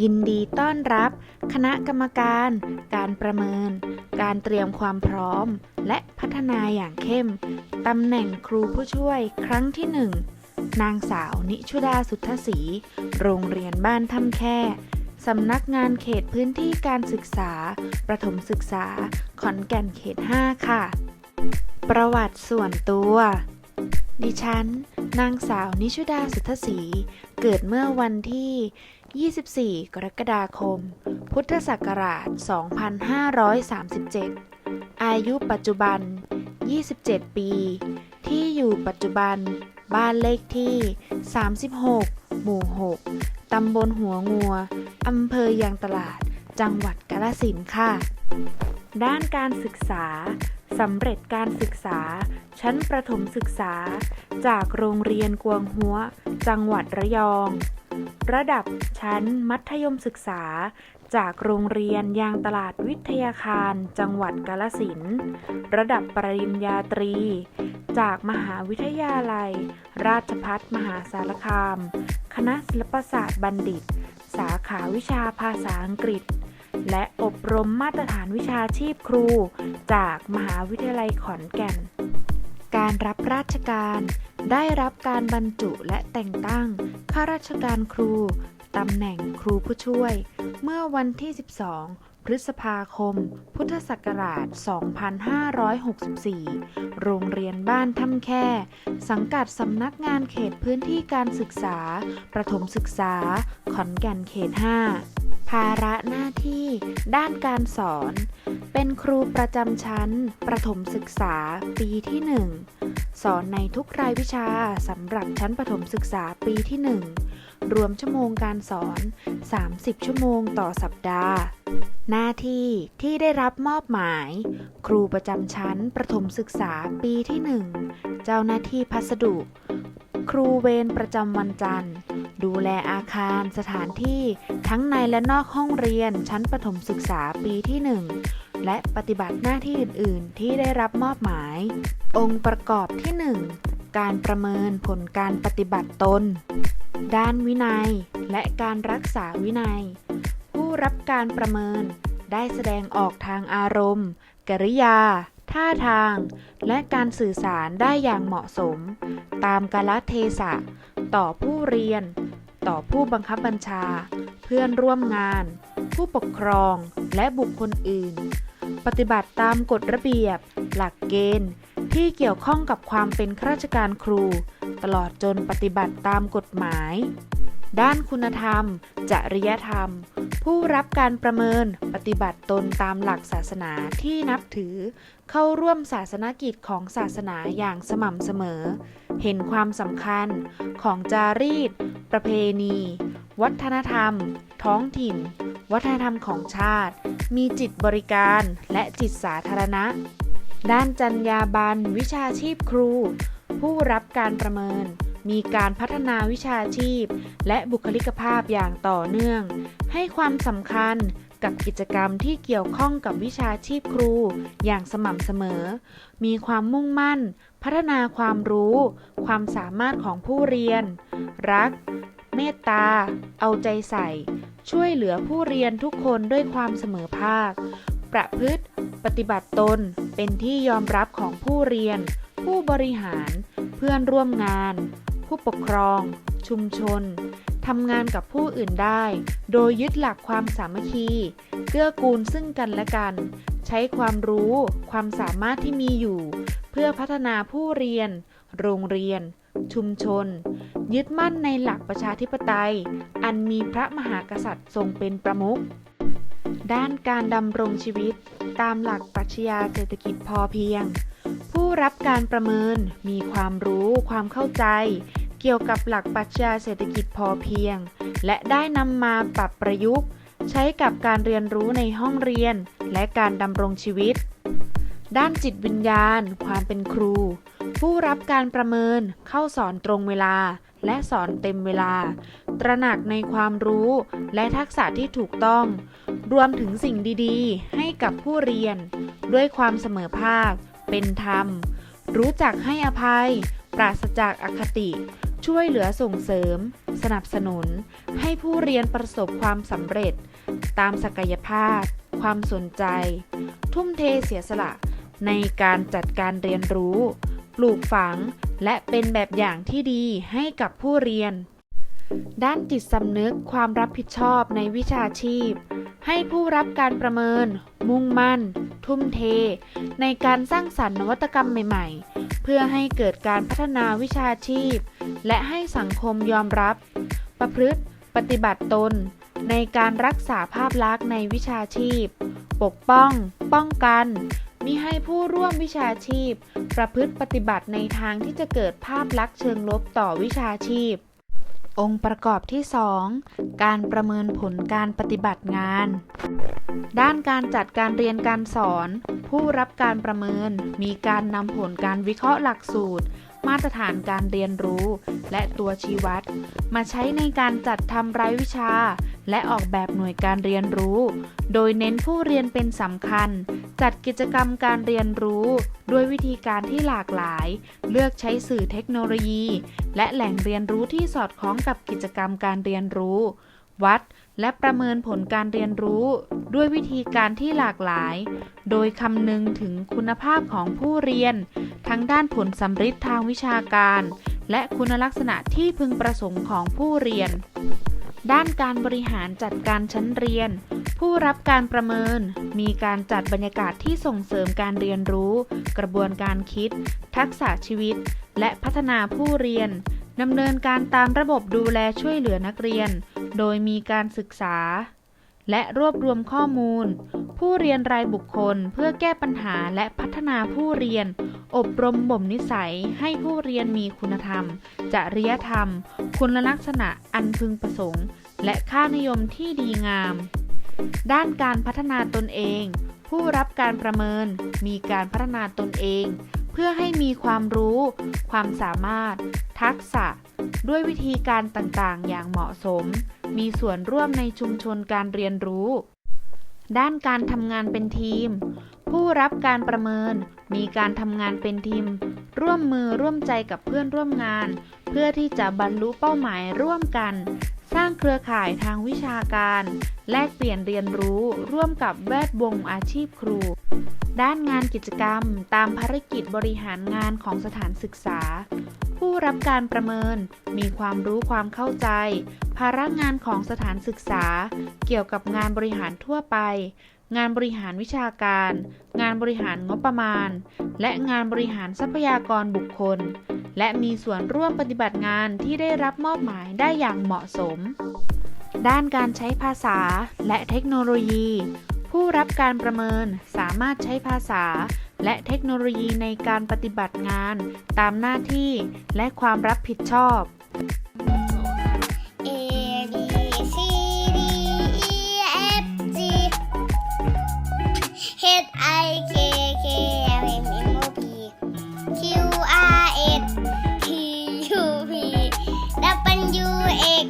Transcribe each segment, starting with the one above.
ยินดีต้อนรับ คณะกรรมการ การประเมิน การเตรียมความพร้อม และพัฒนาอย่างเข้ม ตำแหน่งครูผู้ช่วยครั้งที่หนึ่งนางสาวนิชุดาสุทธศรี โรงเรียนบ้านถ้ำแค่สำนักงานเขตพื้นที่การศึกษา ประถมศึกษา ขอนแก่นเขต 5 ค่ะ ประวัติส่วนตัว ดิฉัน นางสาวนิชุดาสุทธศรี เกิดเมื่อวันที่ 24 กรกฎาคม พุทธศักราช 2537 อายุปัจจุบัน 27 ปี ที่อยู่ปัจจุบัน บ้านเลขที่ 36 หมู่ 6 ตำบลหัวงัว อำเภอยางตลาด จังหวัดกาฬสินธุ์ค่ะ ด้านการศึกษาสำเร็จการศึกษา ชั้นประถมศึกษา จากโรงเรียนกวงหัว จังหวัดระยอง ระดับชั้นมัธยมศึกษา จากโรงเรียนยางตลาดวิทยาคาร จังหวัดกาฬสินระดับปริญญาตรี จากมหาวิทยาลัย ราชภัฏมหาสารคาม คณะศิลปศาสตร์บัณฑิต สาขาวิชาภาษาอังกฤษ และอบรมมาตรฐานวิชาชีพครู จากมหาวิทยาลัยขอนแก่น การรับราชการ ได้รับการบรรจุและแต่งตั้งข้าราชการครูตำแหน่งครูผู้ช่วย เมื่อวันที่ 12 พฤษภาคม พุทธศักราช 2564 โรงเรียนบ้านถ้ำแค่ สังกัดสำนักงานเขตพื้นที่การศึกษา ประถมศึกษา ขอนแก่นเขต 5 ภาระหน้าที่ ด้านการสอน เป็นครูประจำชั้น ประถมศึกษา ปีที่ 1 สอนในทุกรายวิชาสำหรับชั้นประถมศึกษาปีที่ 1 รวมชั่วโมงการสอน 30 ชั่วโมงต่อสัปดาห์ หน้าที่ที่ได้รับมอบหมาย ครูประจำชั้นประถมศึกษาปีที่ 1 เจ้าหน้าที่พัสดุ ครูเวรประจำวันจันทร์ ดูแลอาคารสถานที่ทั้งในและนอกห้องเรียนชั้นประถมศึกษาปีที่ 1 และปฏิบัติหน้าที่อื่น ๆ ที่ได้รับมอบหมาย องค์ประกอบที่ 1 การประเมินผลการปฏิบัติตน ด้านวินัย และการรักษาวินัย ผู้รับการประเมินได้แสดงออกทางอารมณ์ กริยา ท่าทาง และการสื่อสารได้อย่างเหมาะสม ตามกาลเทศะ ต่อผู้เรียน ต่อผู้บังคับบัญชา เพื่อนร่วมงาน ผู้ปกครอง และบุคคลอื่น ปฏิบัติตามกฎระเบียบ หลักเกณฑ์ ที่เกี่ยวข้องกับความเป็นข้าราชการครู ตลอดจนปฏิบัติตามกฎหมาย ด้านคุณธรรม จริยธรรม ผู้รับการประเมินปฏิบัติตนตามหลักศาสนาที่นับถือ เข้าร่วมศาสนกิจของศาสนาอย่างสม่ำเสมอ เห็นความสำคัญของจารีต ประเพณี วัฒนธรรม ท้องถิ่น วัฒนธรรมของชาติ มีจิตบริการและจิตสาธารณะ ด้านจรรยาบรรณวิชาชีพครู ผู้รับการประเมิน มีการพัฒนาวิชาชีพ และบุคลิกภาพอย่างต่อเนื่อง ให้ความสำคัญกับกิจกรรมที่เกี่ยวข้องกับวิชาชีพครูอย่างสม่ำเสมอ มีความมุ่งมั่น พัฒนาความรู้ ความสามารถของผู้เรียน รัก เมตตา เอาใจใส่ ช่วยเหลือผู้เรียนทุกคนด้วยความเสมอภาค ประพฤติ ปฏิบัติตนเป็นที่ยอมรับของผู้เรียน ผู้บริหาร เพื่อนร่วมงาน ผู้ปกครอง ชุมชนทำงานกับผู้อื่นได้ โดยยึดหลักความสามัคคี เกื้อกูลซึ่งกันและกัน ใช้ความรู้ ความสามารถที่มีอยู่ เพื่อพัฒนาผู้เรียน โรงเรียน ชุมชน ยึดมั่นในหลักประชาธิปไตย อันมีพระมหากษัตริย์ทรงเป็นประมุขด้านการดำรงชีวิต ตามหลักปรัชญาเศรษฐกิจพอเพียง ผู้รับการประเมินมีความรู้ความเข้าใจ เกี่ยวกับหลักปรัชญาเศรษฐกิจพอเพียง และได้นำมาปรับประยุกต์ ใช้กับการเรียนรู้ในห้องเรียน และการดำรงชีวิต ด้านจิตวิญญาณ ความเป็นครู ผู้รับการประเมินเข้าสอนตรงเวลา และสอนเต็มเวลา ตระหนักในความรู้และทักษะที่ถูกต้อง รวมถึงสิ่งดีๆ ให้กับผู้เรียน ด้วยความเสมอภาค เป็นธรรม รู้จักให้อภัย ปราศจากอคติ ช่วยเหลือส่งเสริม สนับสนุน ให้ผู้เรียนประสบความสำเร็จ ตามศักยภาพ ความสนใจ ทุ่มเทเสียสละในการจัดการเรียนรู้ ปลูกฝัง และเป็นแบบอย่างที่ดีให้กับผู้เรียน ด้านจิตสำนึกความรับผิดชอบในวิชาชีพ ให้ผู้รับการประเมิน มุ่งมั่น ทุ่มเท ในการสร้างสรรค์นวัตกรรมใหม่ ๆ เพื่อให้เกิดการพัฒนาวิชาชีพ และให้สังคมยอมรับ ประพฤติ ปฏิบัติตน ในการรักษาภาพลักษณ์ในวิชาชีพ ปกป้อง ป้องกัน มิให้ผู้ร่วมวิชาชีพ ประพฤติปฏิบัติในทางที่จะเกิดภาพลักษณ์เชิงลบต่อวิชาชีพ องค์ประกอบที่ 2 การประเมินผลการปฏิบัติงาน ด้านการจัดการเรียนการสอน ผู้รับการประเมินมีการนำผลการวิเคราะห์หลักสูตร มาตรฐานการเรียนรู้ และตัวชี้วัด มาใช้ในการจัดทำรายวิชา และออกแบบหน่วยการเรียนรู้ โดยเน้นผู้เรียนเป็นสำคัญ จัดกิจกรรมการเรียนรู้ ด้วยวิธีการที่หลากหลาย เลือกใช้สื่อเทคโนโลยี และแหล่งเรียนรู้ที่สอดคล้องกับกิจกรรมการเรียนรู้ วัดและประเมินผลการเรียนรู้ ด้วยวิธีการที่หลากหลาย โดยคำนึงถึงคุณภาพของผู้เรียน ทั้งด้านผลสำฤทธิ์ทางวิชาการ และคุณลักษณะที่พึงประสงค์ของผู้เรียน ด้านการบริหารจัดการชั้นเรียน ผู้รับการประเมิน มีการจัดบรรยากาศที่ส่งเสริมการเรียนรู้ กระบวนการคิด ทักษะชีวิต และพัฒนาผู้เรียนดำเนินการตามระบบดูแลช่วยเหลือนักเรียน โดยมีการศึกษา และรวบรวมข้อมูล ผู้เรียนรายบุคคลเพื่อแก้ปัญหาและพัฒนาผู้เรียน อบรมบ่มนิสัยให้ผู้เรียนมีคุณธรรม จริยธรรม คุณลักษณะอันพึงประสงค์ และค่านิยมที่ดีงาม ด้านการพัฒนาตนเอง ผู้รับการประเมิน มีการพัฒนาตนเอง เพื่อให้มีความรู้ ความสามารถ ทักษะ ด้วยวิธีการต่างๆ อย่างเหมาะสม มีส่วนร่วมในชุมชนการเรียนรู้ ด้านการทำงานเป็นทีม ผู้รับการประเมิน มีการทำงานเป็นทีม ร่วมมือร่วมใจกับเพื่อนร่วมงาน เพื่อที่จะบรรลุเป้าหมายร่วมกัน สร้างเครือข่ายทางวิชาการ แลกเปลี่ยนเรียนรู้ร่วมกับแวดวงอาชีพครู ด้านงานกิจกรรม ตามภารกิจบริหารงานของสถานศึกษา ผู้รับการประเมิน มีความรู้ความเข้าใจ ภาระงานของสถานศึกษา เกี่ยวกับงานบริหารทั่วไป งานบริหารวิชาการ งานบริหารงบประมาณ และงานบริหารทรัพยากรบุคคล และมีส่วนร่วมปฏิบัติงานที่ได้รับมอบหมายได้อย่างเหมาะสม ด้านการใช้ภาษาและเทคโนโลยี ผู้รับการประเมินสามารถใช้ภาษา และเทคโนโลยีในการปฏิบัติงาน ตามหน้าที่และความรับผิดชอบ A B C D E F G H I K K L M N O P Q R S T U V W X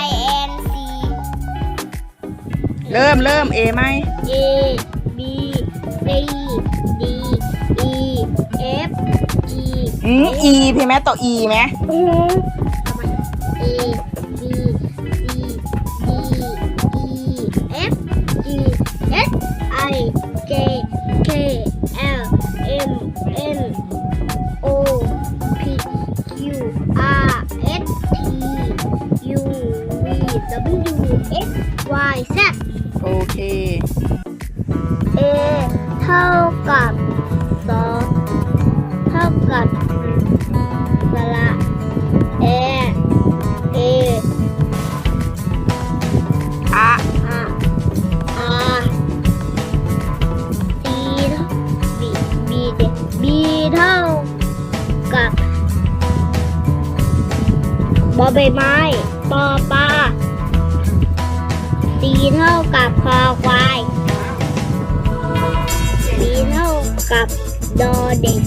Y and Z เริ่มเริ่มเอไหม A อืมอีพี่แม่ตัวอีไหม อือีเท่ากับคอควายดีเท่ากับดอเด็ก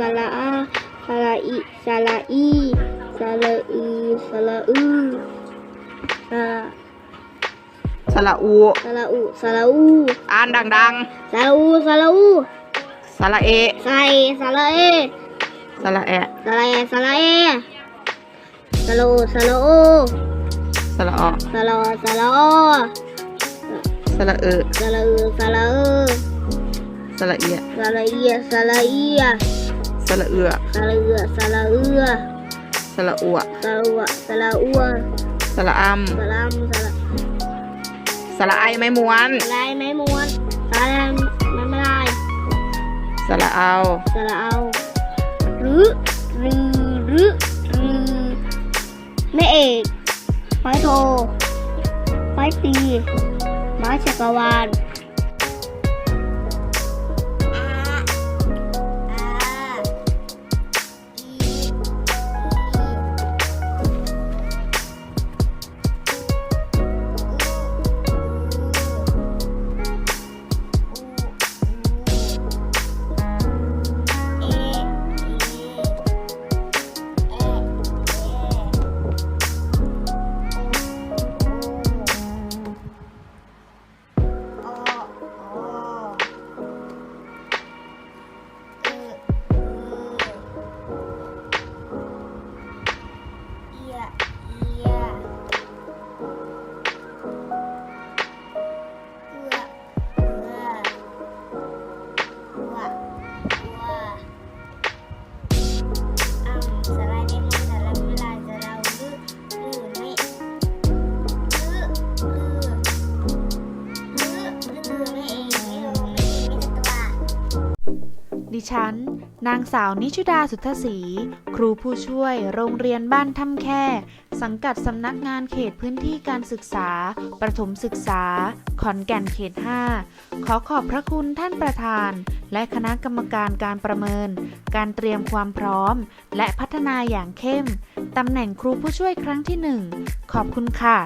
อะสระอาสระอิสระอีสระอือสระอือสระสระอู สระอุสระอูอ่านดังสระอูสระอูๆสระเอใส่สระเอสระแอะสระเอสระเอสระโอสระโอสระออสระอสระอสระเออสระอือสระเออสระเอียสระเอียสระเอียสระเอือสระเอือสระเอือสระอัวสระอัวสระอัวสระอัมสระอัมสระสระไอไม่ม้วนสระไอไม่ม้วนสระไอไม่ไม่ได้สระเอาสระเอาหรือหรือหรือหรือแม่เอกไม้โทไม้ตีไม้จักรวาล ฉัน นางสาวนิชุดาสุทธศรี ครูผู้ช่วยโรงเรียนบ้านถ้ำแค่ สังกัดสำนักงานเขตพื้นที่การศึกษา ประถมศึกษา ขอนแก่นเขต 5 ขอขอบพระคุณท่านประธาน และคณะกรรมการการประเมิน การเตรียมความพร้อม และพัฒนาอย่างเข้ม ตำแหน่งครูผู้ช่วยครั้งที่ 1 ขอบคุณค่ะ